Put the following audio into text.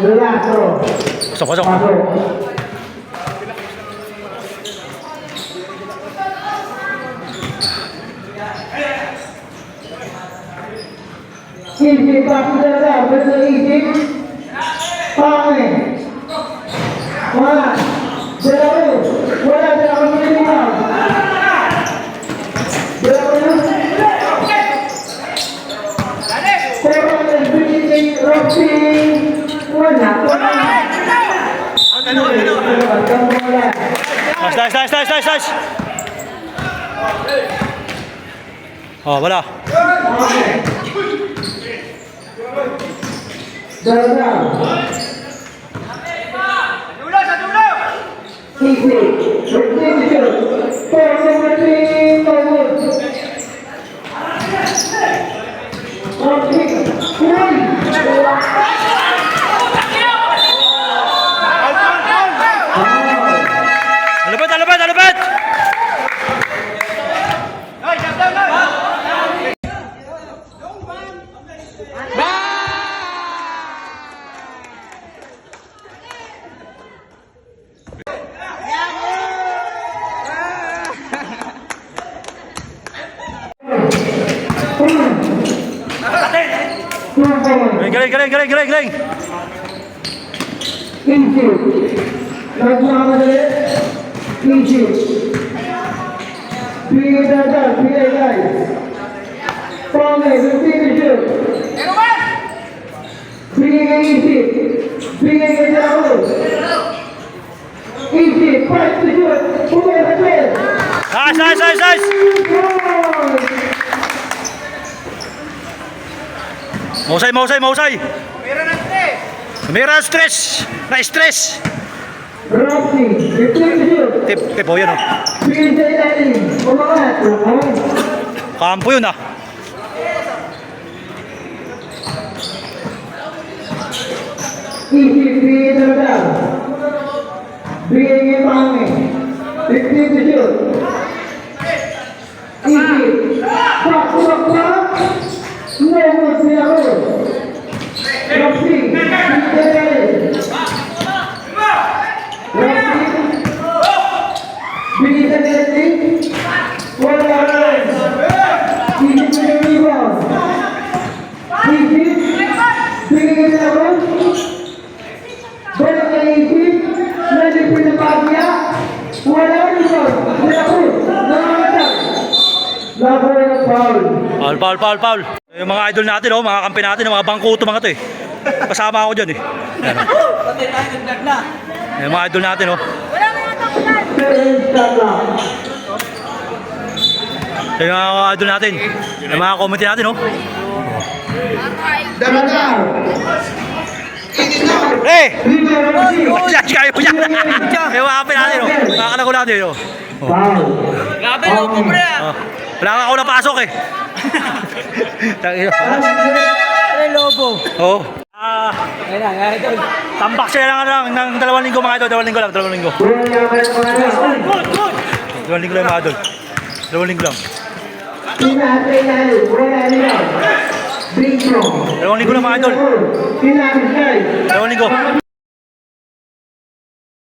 走吧走。进去把副大带我们是一金，八米，哇，谢。大路，我要谢大路进去了。Thank you. Nice, nice, nice, nice, nice, nice. Oh, wala. Dalawa. Easy. Fight to shoot. Bumay ka shoot. Nice, nice, nice, nice! Mahusay, mahusay, mahusay! Mayroon ng stress! Na-stress! Roxy, bigay ka shoot. Tip, tip, oh, yan oh. Umangat. Umangat. Kampo yun ah. Easy, bigay talaga. Bigay ka pangay. Bigay ka Paul, Paul, Paul, Paul. Yung mga idol natin, oh, mga kampi natin, mga bangkuto mga to eh. Kasama ako dyan eh. Yan, oh. Yung mga idol natin, oh. Seven shot lang. Yung mga idol natin. Yung mga community natin, oh. Dalaga. Eh! Dito, Roxy. Yan, kayo yan. Yung mga kampi natin, oh. Mga kanago natin. Foul. Grabe, loko mo na. Oh. Wala nga ako napasok eh. Ay, lobo. Oo. Ah, Ayun na, nga ito. tambak sila lang, lang ng dalawang linggo mga idol. Dalawang linggo lang, dalawang linggo. Dalawang linggo lang mga idol. Dalawang linggo lang. Pinatay na rin, Dalawang linggo lang mga idol. Dalawang linggo.